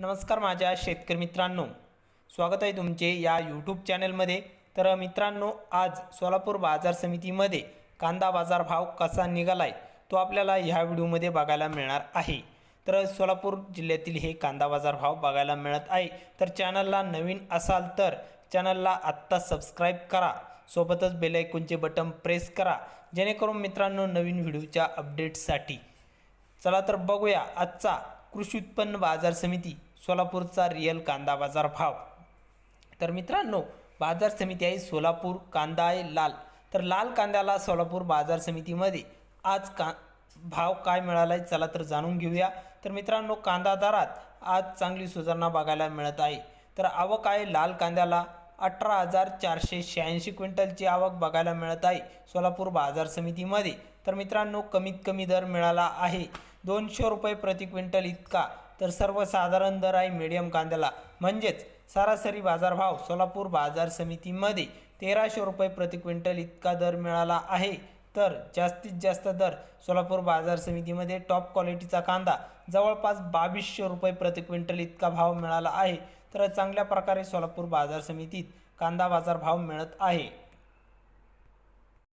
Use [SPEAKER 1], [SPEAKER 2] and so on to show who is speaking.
[SPEAKER 1] नमस्कार माझ्या शेतकरी मित्रांनो. स्वागत आहे तुमचे या यूट्यूब चॅनलमध्ये तर मित्रांनो आज सोलापूर बाजार समितीमध्ये कांदा बाजार भाव कसा निघाला आहे तो आपल्याला ह्या व्हिडिओमध्ये बघायला मिळणार आहे. तर सोलापूर जिल्ह्यातील हे कांदा बाजार भाव बघायला मिळत आहे. तर चॅनलला नवीन असाल तर चॅनलला आत्ता सबस्क्राईब करा. सोबतच बेलायकोनचे बटन प्रेस करा. जेणेकरून मित्रांनो नवीन व्हिडिओच्या अपडेट्ससाठी चला तर बघूया आजचा कृषी उत्पन्न बाजार समिती सोलापूरचा रिअल कांदा बाजार भाव. तर मित्रांनो बाजार समिती आहे सोलापूर कांदा आहे लाल. तर लाल कांद्याला सोलापूर बाजार समितीमध्ये आज का भाव काय मिळाला आहे चला तर जाणून घेऊया. तर मित्रांनो कांदा दरात आज चांगली सुधारणा बघायला मिळत आहे. तर आवक आहे लाल कांद्याला अठरा हजार चारशे शहाऐंशी क्विंटलची आवक बघायला मिळत आहे सोलापूर बाजार समितीमध्ये. तर मित्रांनो कमीत कमी दर मिळाला आहे. दोनशे रुपये प्रति क्विंटल इतका. तर सर्वसाधारण दर आहे मीडियम कांद्याला. म्हणजेच सरासरी बाजारभाव सोलापूर बाजार समितीमध्ये तेराशे रुपये प्रति क्विंटल इतका दर मिळाला आहे. तर जास्तीत जास्त दर सोलापूर बाजार समितीमध्ये टॉप क्वालिटीचा कांदा जवळपास बावीसशे रुपये प्रति क्विंटल इतका भाव मिळाला आहे. तर चांगल्या प्रकारे सोलापूर बाजार समितीत कांदा बाजार भाव मिळत आहे.